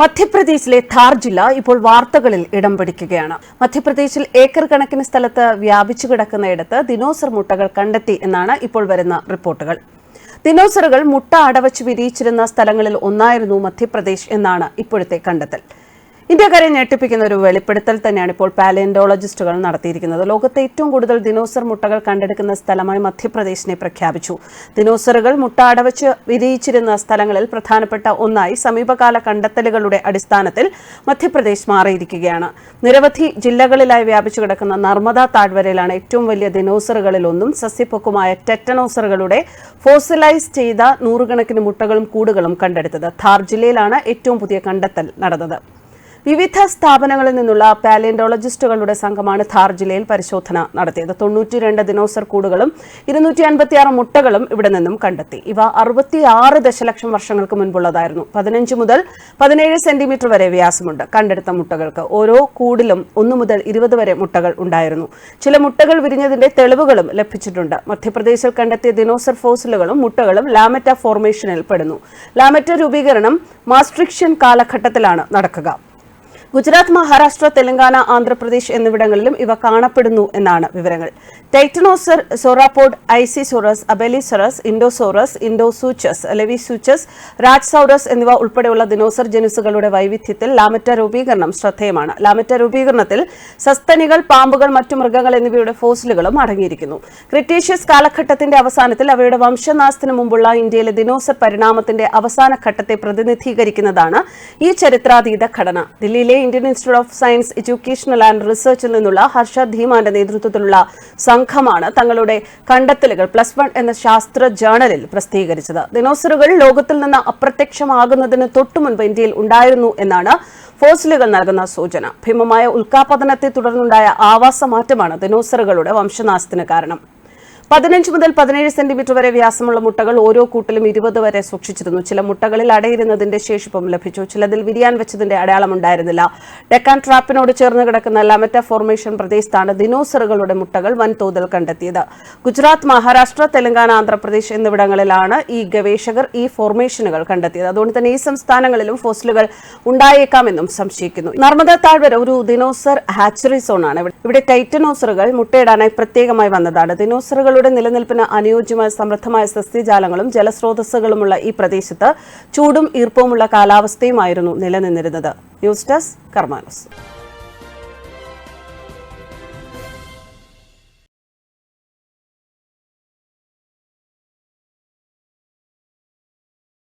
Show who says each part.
Speaker 1: മധ്യപ്രദേശിലെ ധാർ ജില്ല ഇപ്പോൾ വാർത്തകളിൽ ഇടം പിടിക്കുകയാണ്. മധ്യപ്രദേശിൽ ഏക്കർ കണക്കിന് സ്ഥലത്ത് വ്യാപിച്ചു കിടക്കുന്നയിടത്ത് ദിനോസർ മുട്ടകൾ കണ്ടെത്തി എന്നാണ് ഇപ്പോൾ വരുന്ന റിപ്പോർട്ടുകൾ. ദിനോസറുകൾ മുട്ട അടവച്ച് വിരിയിച്ചിരുന്ന സ്ഥലങ്ങളിൽ ഒന്നായിരുന്നു മധ്യപ്രദേശ് എന്നാണ് ഇപ്പോഴത്തെ കണ്ടെത്തൽ. ഇന്ത്യക്കാരെ ഞെട്ടിപ്പിക്കുന്ന ഒരു വെളിപ്പെടുത്തൽ തന്നെയാണ് ഇപ്പോൾ പാലിയന്റോളജിസ്റ്റുകൾ നടത്തിയിരിക്കുന്നത്. ലോകത്തെ ഏറ്റവും കൂടുതൽ ദിനോസർ മുട്ടകൾ കണ്ടെടുക്കുന്ന സ്ഥലമായി മധ്യപ്രദേശിനെ പ്രഖ്യാപിച്ചു. ദിനോസറുകൾ മുട്ട അടവച്ച് വിരിയിച്ചിരുന്ന സ്ഥലങ്ങളിൽ പ്രധാനപ്പെട്ട ഒന്നായി സമീപകാല കണ്ടെത്തലുകളുടെ അടിസ്ഥാനത്തിൽ മധ്യപ്രദേശ് മാറിയിരിക്കുകയാണ്. നിരവധി ജില്ലകളിലായി വ്യാപിച്ചു കിടക്കുന്ന നർമ്മദ താഴ്വരയിലാണ് ഏറ്റവും വലിയ ദിനോസറുകളിലൊന്നും സസ്യപ്പൊക്കുമായ ടെറ്റനോസറുകളുടെ ഫോസിലൈസ് ചെയ്ത നൂറുകണക്കിന് മുട്ടകളും കൂടുകളും കണ്ടെടുത്തത്. ധാർ ജില്ലയിലാണ് ഏറ്റവും പുതിയ കണ്ടെത്തൽ നടന്നത്. വിവിധ സ്ഥാപനങ്ങളിൽ നിന്നുള്ള പാലിയന്റോളജിസ്റ്റുകളുടെ സംഘമാണ് ധാർ ജില്ലയിൽ പരിശോധന നടത്തിയത്. തൊണ്ണൂറ്റിരണ്ട് ദിനോസർ കൂടുകളും ഇരുന്നൂറ്റി അൻപത്തിയാറ് മുട്ടകളും ഇവിടെ നിന്നും കണ്ടെത്തി. ഇവ അറുപത്തിയാറ് ദശലക്ഷം വർഷങ്ങൾക്ക് മുൻപുള്ളതായിരുന്നു. പതിനഞ്ച് മുതൽ പതിനേഴ് സെന്റിമീറ്റർ വരെ വ്യാസമുണ്ട് കണ്ടെടുത്ത മുട്ടകൾക്ക്. ഓരോ കൂടിലും ഒന്ന് മുതൽ ഇരുപത് വരെ മുട്ടകൾ ഉണ്ടായിരുന്നു. ചില മുട്ടകൾ വിരിഞ്ഞതിന്റെ തെളിവുകളും ലഭിച്ചിട്ടുണ്ട്. മധ്യപ്രദേശിൽ കണ്ടെത്തിയ ദിനോസർ ഫോസിലുകളും മുട്ടകളും ലാമറ്റ ഫോർമേഷനിൽ പെടുന്നു. ലാമറ്റ രൂപീകരണം മാസ്ട്രിക്ഷ്യൻ കാലഘട്ടത്തിലാണ് നടക്കുക. ഗുജറാത്ത് മഹാരാഷ്ട്ര തെലങ്കാന ആന്ധ്രാപ്രദേശ് എന്നിവിടങ്ങളിലും ഇവ കാണപ്പെടുന്നു എന്നാണ് വിവരങ്ങൾ. Titanosaur sauropod Isisaurus ഐസിസോറസ് അബെലിസറസ് ഇൻഡോസോറസ് Indosuchus Laevisuchus Rajasaurus എന്നിവ ഉൾപ്പെടെയുള്ള ദിനോസർ ജനുസുകളുടെ വൈവിധ്യത്തിൽ ലാമറ്റ രൂപീകരണം ശ്രദ്ധേയമാണ്. ലാമറ്റ രൂപീകരണത്തിൽ സസ്തനികൾ പാമ്പുകൾ മറ്റു മൃഗങ്ങൾ എന്നിവയുടെ ഫോസിലുകളും അടങ്ങിയിരിക്കുന്നു. ക്രിട്ടീഷ്യസ് കാലഘട്ടത്തിന്റെ അവസാനത്തിൽ അവയുടെ വംശനാശത്തിന് മുമ്പുള്ള ഇന്ത്യയിലെ ദിനോസർ പരിണാമത്തിന്റെ അവസാന ഘട്ടത്തെ പ്രതിനിധീകരിക്കുന്നതാണ് ഈ ചരിത്രാതീത ഘടന. ദില്ലിയിലെ Indian institute of science educational and റിസർച്ചിൽ നിന്നുള്ള ഹർഷ ധീമാന്റെ നേതൃത്വത്തിലുള്ള സംഘമാണ് തങ്ങളുടെ കണ്ടെത്തലുകൾ പ്ലസ് വൺ എന്ന ശാസ്ത്ര ജേണലിൽ പ്രസിദ്ധീകരിച്ചത്. ദിനോസറുകൾ ലോകത്തിൽ നിന്ന് അപ്രത്യക്ഷമാകുന്നതിന് തൊട്ടു മുൻപ് ഇന്ത്യയിൽ ഉണ്ടായിരുന്നു എന്നാണ് ഫോസിലുകൾ നൽകുന്ന സൂചന. ഭീമമായ ഉൽക്കാപതനത്തെ തുടർന്നുണ്ടായ ആവാസ മാറ്റമാണ് ദിനോസറുകളുടെ വംശനാശത്തിന് കാരണം. പതിനഞ്ച് മുതൽ പതിനേഴ് സെന്റിമീറ്റർ വരെ വ്യാസമുള്ള മുട്ടകൾ ഓരോ കൂട്ടിലും ഇരുപത് വരെ സൂക്ഷിച്ചിരുന്നു. ചില മുട്ടകളിൽ അടയിരുന്നതിന്റെ ശേഷിപ്പം ലഭിച്ചു. ചിലതിൽ വിരിയാൻ വെച്ചതിന്റെ അടയാളം അടയാളമുണ്ടായിരുന്നില്ല ഡെക്കാൻ ട്രാപ്പിനോട് ചേർന്ന് കിടക്കുന്ന ലമറ്റ ഫോർമേഷൻ പ്രദേശത്താണ് ദിനോസറുകളുടെ മുട്ടകൾ വൻതോതിൽ കണ്ടെത്തിയത്. ഗുജറാത്ത് മഹാരാഷ്ട്ര തെലങ്കാന ആന്ധ്രാപ്രദേശ് എന്നിവിടങ്ങളിലാണ് ഈ ഗവേഷകർ ഈ ഫോർമേഷനുകൾ കണ്ടെത്തിയത്. അതുകൊണ്ട് തന്നെ ഈ സംസ്ഥാനങ്ങളിലും ഫോസിലുകൾ ഉണ്ടായേക്കാമെന്നും സംശയിക്കുന്നു. നർമ്മദ താഴ്വര ഒരു ദിനോസർ ഹാച്ചറി സോണാണ്. ഇവിടെ- ടൈറ്റനോസറുകൾ മുട്ടയിടാനായി പ്രത്യേകമായി വന്നതാണ്. ദിനോസറുകളുടെ നിലനിൽപ്പിന് അനുയോജ്യമായ സമൃദ്ധമായ സസ്യജാലങ്ങളും ജലസ്രോതസ്സുകളുമുള്ള ഈ പ്രദേശത്ത് ചൂടും ഈർപ്പവുമുള്ള കാലാവസ്ഥയുമായിരുന്നു നിലനിന്നിരുന്നത്. News desk കർമാനസ്.